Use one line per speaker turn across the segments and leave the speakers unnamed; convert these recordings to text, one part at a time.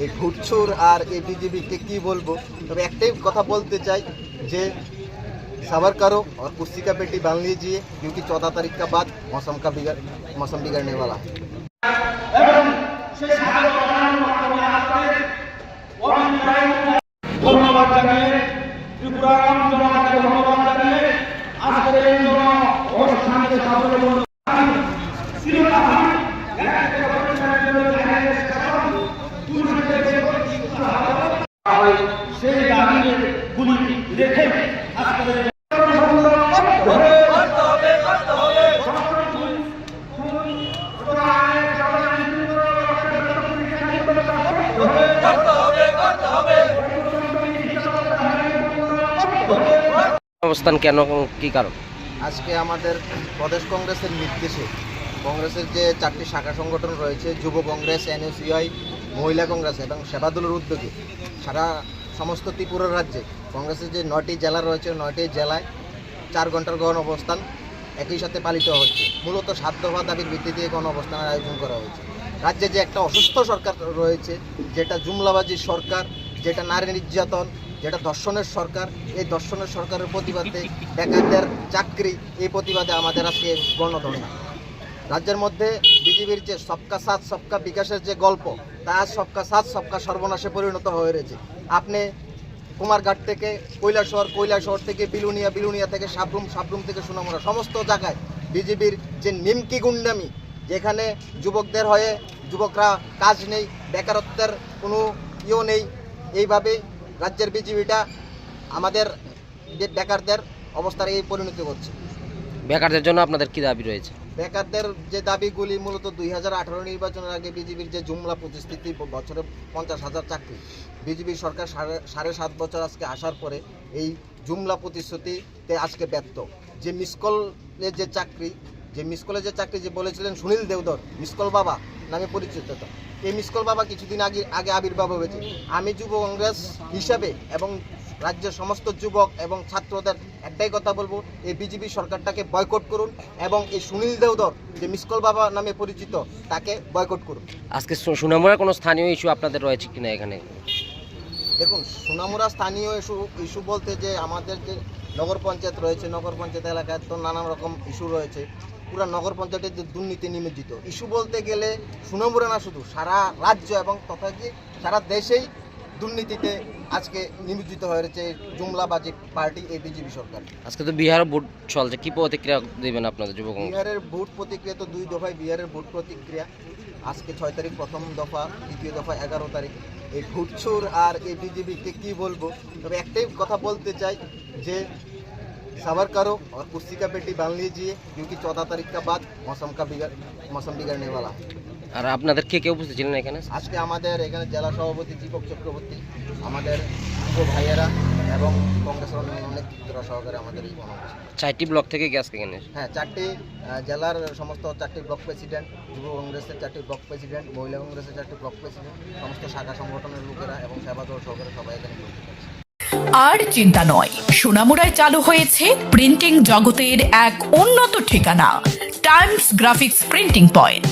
এই ভুটচুর আর এই বিজেপিকে কি বলবো তবে একটাই কথা বলতে চাই যে सबर करो और कुर्सी का पेटी बांध लीजिए क्योंकि चौदह तारीख का बाद मौसम का बिगड़ मौसम बिगड़ने वाला है
ধন্যবাদ জানিয়ে ত্রিপুরারাম জনতাকে ধন্যবাদ সেই রেখে
অবস্থান কেন কি কারণ?
আজকে আমাদের প্রদেশ কংগ্রেসের নির্দেশে কংগ্রেসের যে চারটি শাখা সংগঠন রয়েছে যুব কংগ্রেস এনএসইআই মহিলা কংগ্রেস এবং সেবাদলের উদ্যোগে সারা সমস্ত ত্রিপুরা রাজ্যে কংগ্রেসের যে নয়টি জেলা রয়েছে, নয়টি জেলায় চার ঘণ্টার গণ অবস্থান একই সাথে পালিত হচ্ছে। মূলত দফা দাবির ভিত্তিতে গণ অবস্থানের আয়োজন করা হয়েছে। রাজ্যে যে একটা অসুস্থ সরকার রয়েছে, যেটা জুমলাবাজির সরকার, যেটা নারী নির্যাতন, যেটা দর্শনের সরকার, এই দর্শনের সরকারের প্রতিবাদে বেকারদের চাকরি, এই প্রতিবাদে আমাদের আজকে গণধর্ণা। রাজ্যের মধ্যে বিজেপির যে সবকা সাথ, সবকা বিকাশের যে গল্প, তা সবকা সাথ, সবকা সর্বনাশে পরিণত হয়ে রয়েছে। আপনি কুমারঘাট থেকে কৈলাসহর কৈলাসহর থেকে বিলুনিয়া বিলুনিয়া থেকে সাবরুম সাবরুম থেকে সোনামুড়া, সমস্ত জায়গায় বিজেপির যে নিমকি গুন্ডামি, যেখানে যুবকদের হয়ে যুবকরা কাজ নেই, বেকারত্বের কোনো ইয়েও নেই, এইভাবে রাজ্যের বিজেপিটা আমাদের বেকারদের অবস্থার এই পরিণতি করছে।
বেকারদের জন্য আপনাদের কী দাবি রয়েছে?
বেকারদের যে দাবিগুলি মূলত দুই হাজার আঠারো নির্বাচনের আগে বিজেপির যে জুমলা প্রতিশ্রুতি বছরে পঞ্চাশ হাজার চাকরি, বিজেপি সরকার সাড়ে সাড়ে সাত বছর আজকে আসার পরে এই জুমলা প্রতিশ্রুতিতে আজকে ব্যর্থ যে মিসকলের যে চাকরি, যে মিসকলের যে চাকরি যে বলেছিলেন সুনীল দেওদর মিসকল বাবা নামে পরিচিত। এই মিসকল বাবা কিছুদিন আগে আগে আবির্ভাব হয়েছে আমি যুব কংগ্রেস হিসাবে এবং রাজ্যের সমস্ত যুবক এবং ছাত্রদের একটাই কথা বলব এই বিজেপি সরকারটাকে বয়কট করুন এবং এই সুনীল দেওদর যে মিসকল বাবা নামে পরিচিত তাকে বয়কট করুন।
আজকে সু- সুনামুড়ার কোনো স্থানীয় ইস্যু আপনাদের রয়েছে কিনা এখানে?
দেখুন সোনামুড়া স্থানীয় ইস্যু ইস্যু বলতে যে আমাদের যে নগর পঞ্চায়েত রয়েছে নগর পঞ্চায়েত এলাকায় তো নানান রকম ইস্যু রয়েছে। পুরো নগর পঞ্চায়েতের যে দুর্নীতি নিমজ্জিত। ইস্যু বলতে গেলে সোনামুড়া না শুধু সারা রাজ্য এবং তথা কি সারা দেশেই দুর্নীতিতে আজকে নিমজ্জিত হয়েছে জুমলাবাজি পার্টি এই বিজেপি সরকার
আজকে তো বিহার ভোট চলছে কি প্রতিক্রিয়া দেবেন আপনাদের যুব কংগ্রেস
বিহারের ভোট প্রতিক্রিয়া তো দুই দফায় বিহারের ভোট প্রতিক্রিয়া আজকে ছয় তারিখ প্রথম দফা দ্বিতীয় দফা এগারো তারিখ এই ভুটচুর আর এই বিজেপিকে কি বলবো তবে একটাই কথা বলতে চাই যে सबर करो और कुर्सी का पेटी बांध लीजिए क्योंकि चौदह तारीख का बाद मौसम का बिगड़ मौसम बिगड़ने वाला है
আর আপনাদের কে কে উপস্থিত ছিলেন এখানে?
আজকে আমাদের এখানে জেলা সভাপতি দীপক চক্রবর্তী আমাদের যুব ভাইয়েরা এবং কংগ্রেসের অন্যান্য নেতৃত্বরা সহকারে আমাদের এই
চারটি ব্লক থেকে গ্যাস এখানে
হ্যাঁ চারটি জেলার সমস্ত চারটি ব্লক প্রেসিডেন্ট যুব কংগ্রেসের চারটি ব্লক প্রেসিডেন্ট মহিলা কংগ্রেসের চারটি ব্লক প্রেসিডেন্ট সমস্ত শাখা সংগঠনের লোকেরা এবং সেবাদল সহকারে সবাই এখানে উপস্থিত আছে।
আর চিন্তা নয় সোনামুড়ায় চালু হয়েছে প্রিন্টিং জগতের এক উন্নত ঠিকানা টাইমস গ্রাফিক্স প্রিন্টিং পয়েন্ট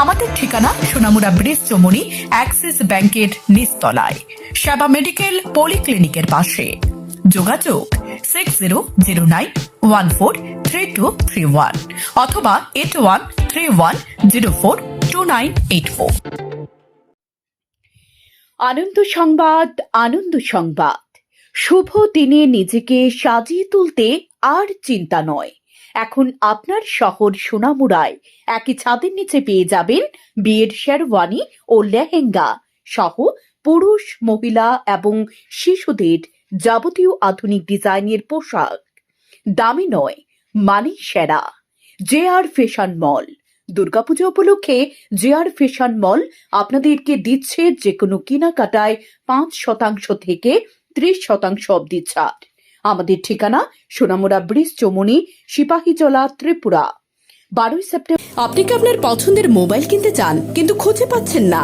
আমাদের ঠিকানা সোনামুড়া ব্রিজ চমুনি, অ্যাক্সিস ব্যাংকের নিচতলায়। সেবা মেডিকেল পলিক্লিনিকের পাশে। যোগাযোগ six zero zero nine one four three two three one অথবা eight one three one zero four two nine eight four. আনন্দ সংবাদ আনন্দ সংবাদ। শুভ দিনে নিজেকে সাজিয়ে তুলতে আর চিন্তা নয়। এখন আপনার শহর সোনামুড়ায় একই ছাদের নিচে পেয়ে যাবেন বিয়ের শেরওয়ানি ও লেহেঙ্গা সহ পুরুষ, মহিলা এবং শিশুদের যাবতীয় আধুনিক ডিজাইনের পোশাক। দামি নয় মানে সেরা। J R fashion mall. Durga Puja উপলক্ষে জে আর ফ্যাশন মল আপনাদেরকে দিচ্ছে যে কোনো কেনাকাটায় পাঁচ শতাংশ থেকে
ত্রিশ শতাংশ অবধি ছাড়। আমাদের ঠিকানা সোনামুড়া ব্রিজ চমুনি, সিপাহীজলা, ত্রিপুরা। বারোই সেপ্টেম্বর আপনি কি আপনার পছন্দের মোবাইল কিনতে চান, কিন্তু খুঁজে পাচ্ছেন না?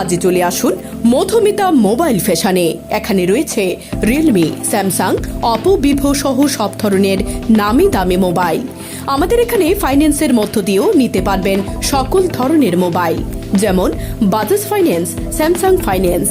আজই চলে আসুন মধুমিতা মোবাইল ফ্যাশনে। এখানে রয়েছে রিয়েলমি স্যামসাং অপো ভিভো সহ সব ধরনের নামি দামি মোবাইল। আমাদের এখানে ফাইন্যান্সের মধ্য দিয়েও নিতে পারবেন সকল ধরনের মোবাইল, যেমন বাজাজ ফাইন্যান্স স্যামসাং ফাইন্যান্স